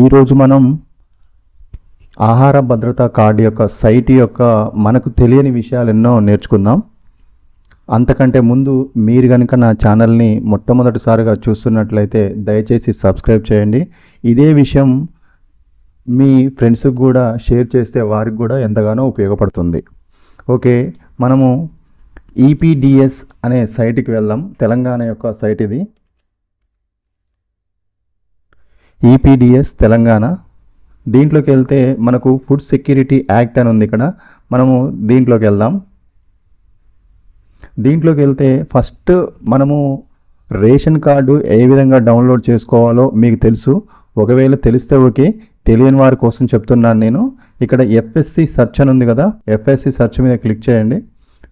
ఈరోజు మనం ఆహార భద్రత కార్డు యొక్క సైట్ యొక్క మనకు తెలియని విషయాలు ఎన్నో నేర్చుకుందాం. అంతకంటే ముందు మీరు కనుక నా ఛానల్ని మొట్టమొదటిసారిగా చూస్తున్నట్లయితే దయచేసి సబ్స్క్రైబ్ చేయండి. ఇదే విషయం మీ ఫ్రెండ్స్కి కూడా షేర్ చేస్తే వారికి కూడా ఎంతగానో ఉపయోగపడుతుంది. ఓకే మనము ఈపీడిఎస్ అనే సైట్కి వెళ్దాం. తెలంగాణ యొక్క సైట్ ఇది. ఈపీడిఎస్ తెలంగాణ. దీంట్లోకి వెళ్తే మనకు ఫుడ్ సెక్యూరిటీ యాక్ట్ అని ఉంది ఇక్కడ. మనము దీంట్లోకి వెళ్దాం. దీంట్లోకి వెళ్తే ఫస్ట్ మనము రేషన్ కార్డు ఏ విధంగా డౌన్లోడ్ చేసుకోవాలో మీకు తెలుసు. ఒకవేళ తెలిస్తే ఓకే తెలియని వారి కోసం చెప్తున్నాను నేను. ఇక్కడ ఎఫ్ఎస్సి సెర్చ్ అని ఉంది కదా ఎఫ్ఎస్సి సెర్చ్ మీద క్లిక్ చేయండి.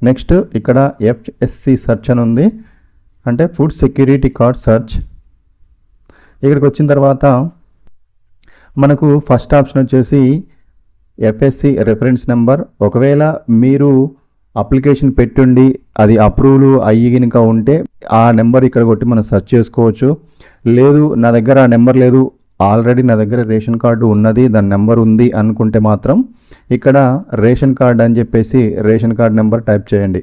నెక్స్ట్ ఇక్కడ ఎఫ్ఎస్సి సెర్చ్ అని ఉంది. అంటే ఫుడ్ సెక్యూరిటీ కార్డ్ సెర్చ్ ఇక్కడికి వచ్చిన తర్వాత మనకు ఫస్ట్ ఆప్షన్ వచ్చేసి ఎఫ్ఎస్సి రెఫరెన్స్ నెంబర్ ఒకవేళ మీరు అప్లికేషన్ పెట్టుండి అది అప్రూవల్ అయ్యి కనుక ఉంటే ఆ నెంబర్ ఇక్కడ కొట్టి మనం సెర్చ్ చేసుకోవచ్చు. లేదు నా దగ్గర ఆ నెంబర్ లేదు. ఆల్రెడీ నా దగ్గర రేషన్ కార్డు ఉన్నది దాని నెంబర్ ఉంది అనుకుంటే మాత్రం ఇక్కడ రేషన్ కార్డ్ అని చెప్పేసి రేషన్ కార్డ్ నెంబర్ టైప్ చేయండి.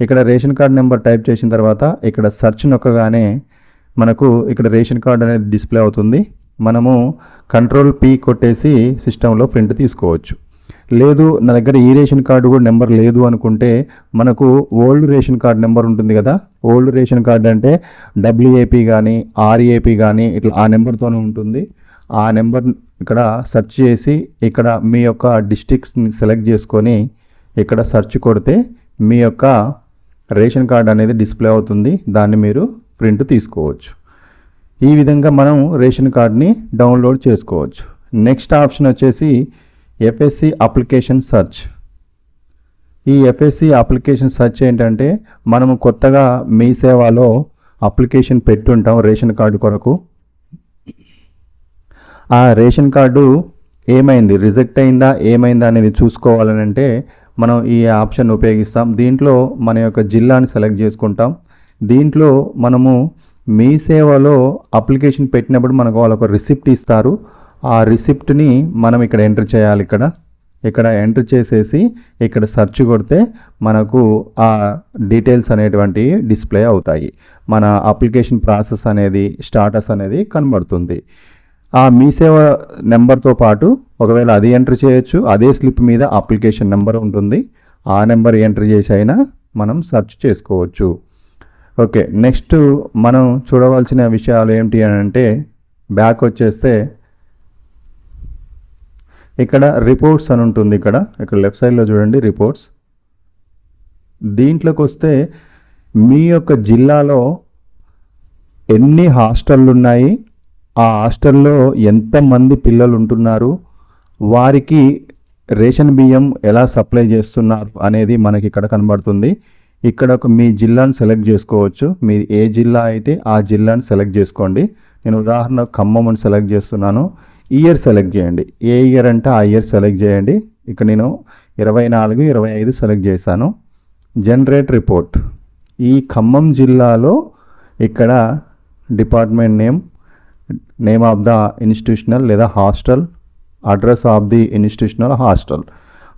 ఇక్కడ రేషన్ కార్డ్ నెంబర్ టైప్ చేసిన తర్వాత ఇక్కడ సెర్చ్ నొక్కగానే మనకు ఇక్కడ రేషన్ కార్డ్ అనేది డిస్ప్లే అవుతుంది. మనము కంట్రోల్ పీ కొట్టేసి సిస్టంలో ప్రింట్ తీసుకోవచ్చు. లేదు నా దగ్గర ఈ రేషన్ కార్డు కూడా నెంబర్ లేదు అనుకుంటే మనకు ఓల్డ్ రేషన్ కార్డు నెంబర్ ఉంటుంది కదా. ఓల్డ్ రేషన్ కార్డ్ అంటే డబ్ల్యూఏపీ కానీ ఆర్ఏపీ కానీ ఇట్లా ఆ నెంబర్తోనే ఉంటుంది. ఆ నెంబర్ ఇక్కడ సెర్చ్ చేసి ఇక్కడ మీ యొక్క డిస్ట్రిక్ట్ని సెలెక్ట్ చేసుకొని ఇక్కడ సెర్చ్ కొడితే మీ యొక్క రేషన్ కార్డు అనేది డిస్ప్లే అవుతుంది. దాన్ని మీరు ప్రింట్ తీసుకోవచ్చు. ఈ విధంగా మనం రేషన్ కార్డ్ని డౌన్లోడ్ చేసుకోవచ్చు. నెక్స్ట్ ఆప్షన్ వచ్చేసి ఎఫ్ఎస్సి అప్లికేషన్ సెర్చ్. ఈ ఎఫ్ఎస్సి అప్లికేషన్ సెర్చ్ ఏంటంటే మనము కొత్తగా మీ సేవలో అప్లికేషన్ పెట్టుంటాం రేషన్ కార్డు కొరకు. ఆ రేషన్ కార్డు ఏమైంది? రిజెక్ట్ అయిందా? ఏమైందా అనేది చూసుకోవాలని అంటే మనం ఈ ఆప్షన్ ఉపయోగిస్తాం. దీంట్లో మన యొక్క జిల్లాని సెలెక్ట్ చేసుకుంటాం. దీంట్లో మనము మీ సేవలో అప్లికేషన్ పెట్టినప్పుడు మనకు వాళ్ళకు రిసిప్ట్ ఇస్తారు. ఆ రిసిప్ట్ని మనం ఇక్కడ ఎంటర్ చేయాలి ఇక్కడ. ఇక్కడ ఎంటర్ చేసేసి ఇక్కడ సెర్చ్ కొడితే మనకు ఆ డీటెయిల్స్ అనేటువంటివి డిస్ప్లే అవుతాయి. మన అప్లికేషన్ ప్రాసెస్ అనేది స్టాటస్ అనేది కనబడుతుంది. ఆ మీ సేవ నెంబర్తో పాటు ఒకవేళ అది ఎంటర్ చేయొచ్చు అదే స్లిప్ మీద అప్లికేషన్ నెంబర్ ఉంటుంది. ఆ నెంబర్ ఎంటర్ చేసి అయినా మనం సెర్చ్ చేసుకోవచ్చు. ఓకే నెక్స్ట్ మనం చూడవలసిన విషయాలు ఏమిటి అని అంటే బ్యాక్ వచ్చేస్తే ఇక్కడ రిపోర్ట్స్ అని ఉంటుంది ఇక్కడ. ఇక్కడ లెఫ్ట్ సైడ్లో చూడండి రిపోర్ట్స్. దీంట్లోకి వస్తే మీ యొక్క జిల్లాలో ఎన్ని హాస్టళ్ళు ఉన్నాయి ఆ హాస్టల్లో ఎంతమంది పిల్లలు ఉంటున్నారు వారికి రేషన్ బియ్యం ఎలా సప్లై చేస్తున్నారు అనేది మనకి ఇక్కడ కనబడుతుంది. ఇక్కడ ఒక మీ జిల్లాను సెలెక్ట్ చేసుకోవచ్చు. మీ ఏ జిల్లా అయితే ఆ జిల్లాను సెలెక్ట్ చేసుకోండి. నేను ఉదాహరణ ఖమ్మం అని సెలెక్ట్ చేస్తున్నాను. ఇయర్ సెలెక్ట్ చేయండి. ఏ ఇయర్ అంటే ఆ ఇయర్ సెలెక్ట్ చేయండి. ఇక్కడ నేను ఇరవై నాలుగు ఇరవై ఐదు సెలెక్ట్ చేశాను. Generate report. ఈ ఖమ్మం జిల్లాలో ఇక్కడ department name name of the institutional లేదా hostel address of the institutional hostel.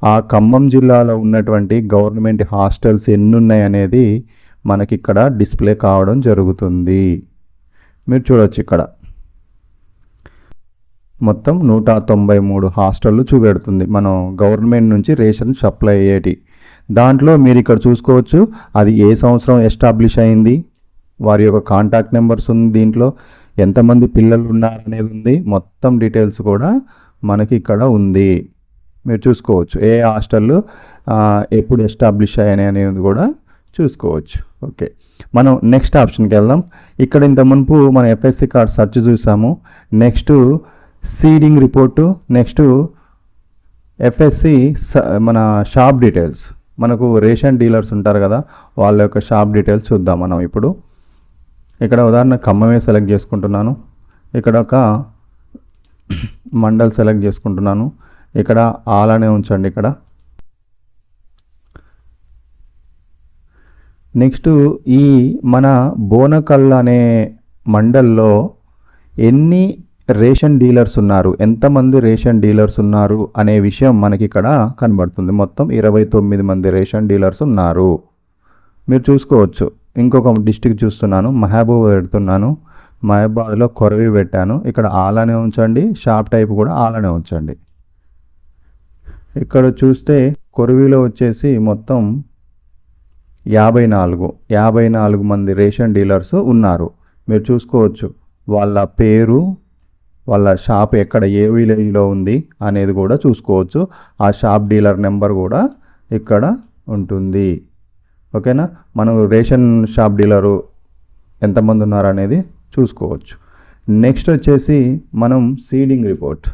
ఆ ఖమ్మం జిల్లాలో ఉన్నటువంటి గవర్నమెంట్ హాస్టల్స్ ఎన్ని ఉన్నాయనేది మనకి ఇక్కడ డిస్ప్లే కావడం జరుగుతుంది. మీరు చూడవచ్చు ఇక్కడ. మొత్తం నూట తొంభై మూడు హాస్టళ్ళు చూపెడుతుంది. మనం గవర్నమెంట్ నుంచి రేషన్ సప్లై అయ్యేటి. దాంట్లో మీరు ఇక్కడ చూసుకోవచ్చు అది ఏ సంవత్సరం ఎస్టాబ్లిష్ అయింది వారి యొక్క కాంటాక్ట్ నెంబర్స్ ఉంది దీంట్లో ఎంతమంది పిల్లలు ఉన్నారు అనేది ఉంది మొత్తం డీటెయిల్స్ కూడా మనకి ఇక్కడ ఉంది. మీరు చూసుకోవచ్చు. ఏ హాస్టల్ ఎప్పుడు ఎస్టాబ్లిష్ అయ్యాయి అనేది కూడా చూసుకోవచ్చు. ఓకే. మనం నెక్స్ట్ ఆప్షన్కి వెళ్దాం. ఇక్కడ ఇంత మునుపు మన ఎఫ్ఎస్సి కార్డ్ సెర్చ్ చూసాము. Next seeding report next FSC మన షాప్ డీటెయిల్స్. మనకు రేషన్ డీలర్స్ ఉంటారు కదా వాళ్ళ యొక్క షాప్ డీటెయిల్స్ చూద్దాం మనం ఇప్పుడు. ఇక్కడ ఉదాహరణ ఖమ్మమే సెలెక్ట్ చేసుకుంటున్నాను. ఇక్కడ ఒక మండల్ సెలెక్ట్ చేసుకుంటున్నాను. ఇక్కడ అలానే ఉంచండి ఇక్కడ. నెక్స్ట్ ఈ మన బోనకల్ అనే మండల్లో ఎన్ని రేషన్ డీలర్స్ ఉన్నారు? ఎంతమంది రేషన్ డీలర్స్ ఉన్నారు అనే విషయం మనకి ఇక్కడ కనబడుతుంది. మొత్తం ఇరవై తొమ్మిది మంది రేషన్ డీలర్స్ ఉన్నారు. మీరు చూసుకోవచ్చు. ఇంకొక డిస్టిక్ చూస్తున్నాను. మహబూబ్ పెడుతున్నాను. మహబాద్లో కొరవి పెట్టాను. ఇక్కడ అలానే ఉంచండి. షాప్ టైప్ కూడా అలానే ఉంచండి. ఇక్కడ చూస్తే కొరవిలో వచ్చేసి మొత్తం యాభై నాలుగు యాభై నాలుగు మంది రేషన్ డీలర్స్ ఉన్నారు. మీరు చూసుకోవచ్చు వాళ్ళ పేరు వాళ్ళ షాప్ ఎక్కడ ఏ విలేజ్లో ఉంది అనేది కూడా చూసుకోవచ్చు. ఆ షాప్ డీలర్ నెంబర్ కూడా ఇక్కడ ఉంటుంది. ఓకేనా? మనం రేషన్ షాప్ డీలరు ఎంతమంది ఉన్నారు అనేది చూసుకోవచ్చు. నెక్స్ట్ వచ్చేసి మనం సీడింగ్ రిపోర్ట్.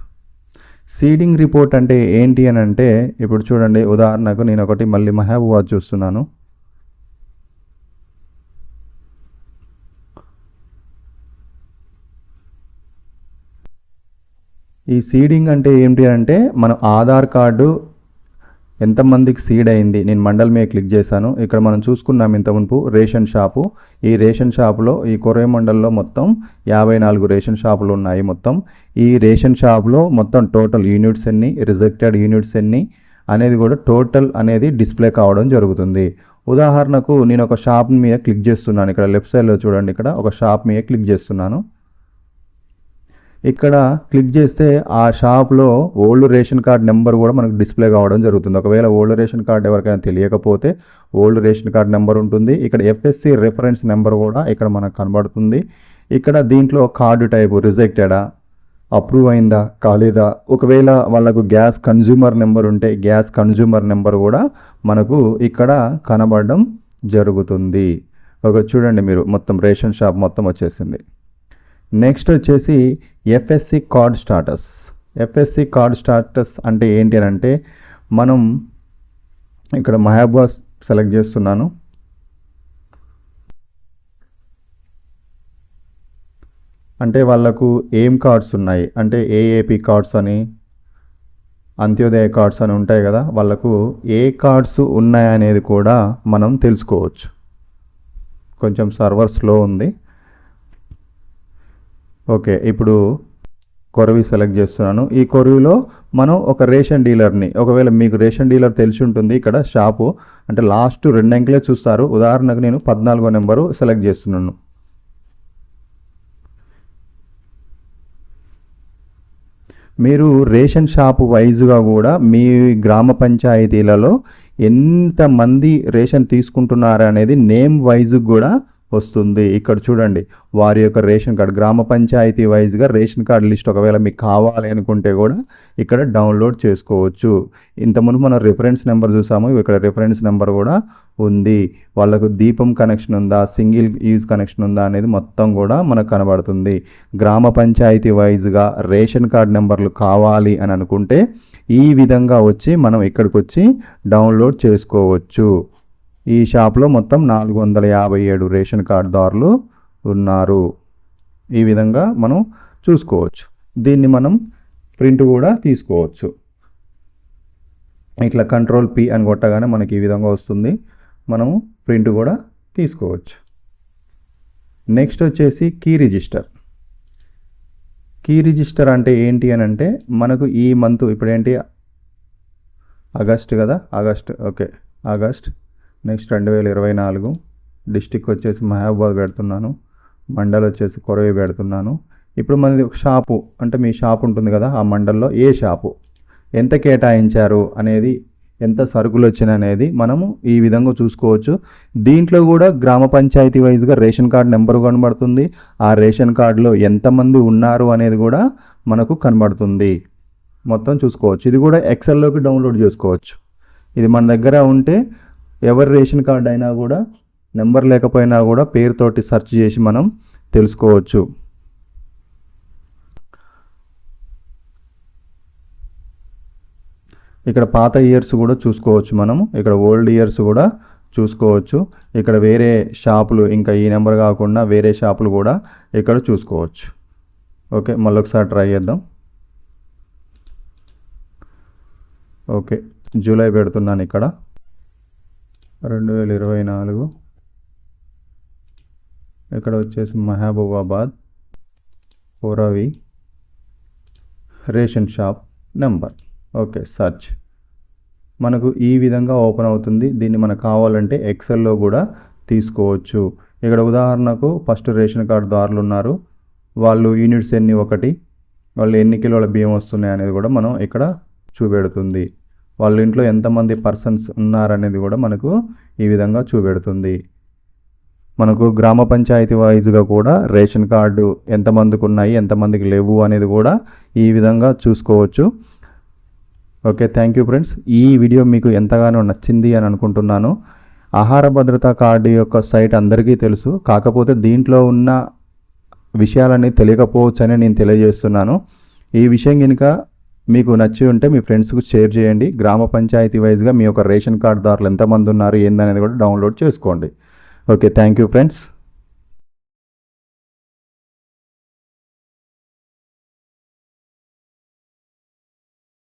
సీడింగ్ రిపోర్ట్ అంటే ఏంటి అని అంటే ఇప్పుడు చూడండి ఉదాహరణకు నేను ఒకటి మళ్ళీ మహబూబాద్ చూస్తున్నాను. ఈ సీడింగ్ అంటే ఏంటి అంటే మన ఆధార్ కార్డు ఎంతమందికి సీడ్ అయింది? నేను మండల్ మీద క్లిక్ చేశాను. ఇక్కడ మనం చూసుకున్నాం ఇంత మునుపు రేషన్ షాపు. ఈ రేషన్ షాపులో ఈ కొరే మండల్లో మొత్తం యాభై నాలుగు రేషన్ షాపులు ఉన్నాయి మొత్తం. ఈ రేషన్ షాప్లో మొత్తం టోటల్ యూనిట్స్ ఎన్ని? రిజెక్టెడ్ యూనిట్స్ ఎన్ని? అనేది కూడా టోటల్ అనేది డిస్ప్లే కావడం జరుగుతుంది. ఉదాహరణకు నేను ఒక షాప్ మీద క్లిక్ చేస్తున్నాను. ఇక్కడ లెఫ్ట్ సైడ్లో చూడండి. ఇక్కడ ఒక షాప్ మీద క్లిక్ చేస్తున్నాను. ఇక్కడ క్లిక్ చేస్తే ఆ షాప్లో ఓల్డ్ రేషన్ కార్డ్ నెంబర్ కూడా మనకు డిస్ప్లే కావడం జరుగుతుంది. ఒకవేళ ఓల్డ్ రేషన్ కార్డ్ ఎవరికైనా తెలియకపోతే ఓల్డ్ రేషన్ కార్డ్ నెంబర్ ఉంటుంది. ఇక్కడ ఎఫ్ఎస్సి రెఫరెన్స్ నెంబర్ కూడా ఇక్కడ మనకు కనబడుతుంది. ఇక్కడ దీంట్లో కార్డు టైపు రిజెక్టెడా అప్రూవ్ అయిందా కాలేదా? ఒకవేళ వాళ్ళకు గ్యాస్ కన్జ్యూమర్ నెంబర్ ఉంటే గ్యాస్ కన్జ్యూమర్ నెంబర్ కూడా మనకు ఇక్కడ కనబడడం జరుగుతుంది. ఒక చూడండి మీరు మొత్తం రేషన్ షాప్ మొత్తం వచ్చేసింది. నెక్స్ట్ వచ్చేసి FSC card status FSC card status అంటే ఏంటి అని అంటే మనం ఇక్కడ మహాబాస్ సెలెక్ట్ చేస్తున్నాను. అంటే వాళ్ళకు ఏం కార్డ్స్ ఉన్నాయి? అంటే ఏఏపి కార్డ్స్ అని అంత్యోదయ కార్డ్స్ అని ఉంటాయి కదా వాళ్ళకు ఏ కార్డ్స్ ఉన్నాయనేది కూడా మనం తెలుసుకోవచ్చు. కొంచెం సర్వర్ స్లో ఉంది. ఓకే ఇప్పుడు కొరవి సెలెక్ట్ చేస్తున్నాను. ఈ కొరవిలో మనం ఒక రేషన్ డీలర్ని ఒకవేళ మీకు రేషన్ డీలర్ తెలిసి ఉంటుంది ఇక్కడ షాపు అంటే లాస్ట్ రెండు అంకెలే చూస్తారు. ఉదాహరణకు నేను పద్నాలుగో నెంబరు సెలెక్ట్ చేస్తున్నాను. మీరు రేషన్ షాపు వైజ్గా కూడా మీ గ్రామ పంచాయతీలలో ఎంతమంది రేషన్ తీసుకుంటున్నారు అనేది నేమ్ వైజ్ కూడా వస్తుంది. ఇక్కడ చూడండి వారి యొక్క రేషన్ కార్డు గ్రామ పంచాయతీ వైజ్గా రేషన్ కార్డు లిస్ట్ ఒకవేళ మీకు కావాలి అనుకుంటే కూడా ఇక్కడ డౌన్లోడ్ చేసుకోవచ్చు. ఇంతకుముందు మనం రిఫరెన్స్ నెంబర్ చూసాము ఇక్కడ రిఫరెన్స్ నెంబర్ కూడా ఉంది. వాళ్ళకు దీపం కనెక్షన్ ఉందా సింగిల్ యూజ్ కనెక్షన్ ఉందా అనేది మొత్తం కూడా మనకు కనబడుతుంది. గ్రామ పంచాయతీ వైజ్గా రేషన్ కార్డ్ నెంబర్లు కావాలి అని అనుకుంటే ఈ విధంగా వచ్చి మనం ఇక్కడికి వచ్చి డౌన్లోడ్ చేసుకోవచ్చు. ఈ షాప్లో మొత్తం నాలుగు వందల యాభై ఏడు రేషన్ కార్డుదారులు ఉన్నారు. ఈ విధంగా మనం చూసుకోవచ్చు. దీన్ని మనం ప్రింట్ కూడా తీసుకోవచ్చు. ఇట్లా కంట్రోల్ పి అని కొట్టగానే మనకి ఈ విధంగా వస్తుంది. మనము ప్రింట్ కూడా తీసుకోవచ్చు. నెక్స్ట్ వచ్చేసి కీ రిజిస్టర్. కీ రిజిస్టర్ అంటే ఏంటి అని అంటే మనకు ఈ మంత్ ఇప్పుడు ఏంటి? ఆగస్ట్ కదా? August okay. ఆగస్ట్ నెక్స్ట్ రెండు వేల ఇరవై నాలుగు డిస్టిక్ వచ్చేసి మహాబాద్ పెడుతున్నాను. మండల్ వచ్చేసి కొరవి పెడుతున్నాను. ఇప్పుడు మనది ఒక షాపు అంటే మీ షాప్ ఉంటుంది కదా ఆ మండల్లో ఏ షాపు? ఎంత కేటాయించారు అనేది ఎంత సరుకులు వచ్చినాయి అనేది మనము ఈ విధంగా చూసుకోవచ్చు. దీంట్లో కూడా గ్రామ పంచాయతీ వైజ్గా రేషన్ కార్డు నెంబర్ కనబడుతుంది. ఆ రేషన్ కార్డులో ఎంతమంది ఉన్నారు అనేది కూడా మనకు కనబడుతుంది. మొత్తం చూసుకోవచ్చు. ఇది కూడా ఎక్సెల్లోకి డౌన్లోడ్ చేసుకోవచ్చు. ఇది మన దగ్గర ఉంటే ఎవరి రేషన్ కార్డ్ అయినా కూడా నెంబర్ లేకపోయినా కూడా పేరుతోటి సెర్చ్ చేసి మనం తెలుసుకోవచ్చు. ఇక్కడ పాత ఇయర్స్ కూడా చూసుకోవచ్చు మనము. ఇక్కడ ఓల్డ్ ఇయర్స్ కూడా చూసుకోవచ్చు. ఇక్కడ వేరే షాపులు ఇంకా ఈ నెంబర్ కాకుండా వేరే షాపులు కూడా ఇక్కడ చూసుకోవచ్చు. ఓకే మళ్ళీ ఒకసారి ట్రై చేద్దాం. ఓకే జూలై పెడుతున్నాను ఇక్కడ. రెండు వేల ఇరవై నాలుగు. ఇక్కడ వచ్చేసి Mahabubabad ఓరవి ration shop number. Okay search. మనకు ఈ విధంగా ఓపెన్ అవుతుంది. దీన్ని మనకు కావాలంటే ఎక్సెల్లో కూడా తీసుకోవచ్చు. ఇక్కడ ఉదాహరణకు ఫస్ట్ రేషన్ కార్డు దారులు ఉన్నారు. వాళ్ళు యూనిట్స్ ఎన్ని ఒకటి వాళ్ళు ఎన్ని కిలోల బియ్యం వస్తున్నాయి అనేది కూడా మనం ఇక్కడ చూపెడుతుంది. వాళ్ళ ఇంట్లో ఎంతమంది పర్సన్స్ ఉన్నారనేది కూడా మనకు ఈ విధంగా చూపెడుతుంది. మనకు గ్రామ పంచాయతీ వైజ్గా కూడా రేషన్ కార్డు ఎంతమందికి ఉన్నాయి ఎంతమందికి లేవు అనేది కూడా ఈ విధంగా చూసుకోవచ్చు. Okay thank you friends. ఈ వీడియో మీకు ఎంతగానో నచ్చింది అని అనుకుంటున్నాను. ఆహార భద్రతా కార్డు యొక్క సైట్ అందరికీ తెలుసు. కాకపోతే దీంట్లో ఉన్న విషయాలన్నీ తెలియకపోవచ్చని నేను తెలియజేస్తున్నాను. ఈ విషయం కనుక మీకు నచ్చి ఉంటే మీ ఫ్రెండ్స్కు షేర్ చేయండి. గ్రామ పంచాయతీ వైజ్గా మీ యొక్క రేషన్ కార్డుదారులు ఎంతమంది ఉన్నారు ఏందనేది కూడా డౌన్లోడ్ చేసుకోండి. Okay thank you friends.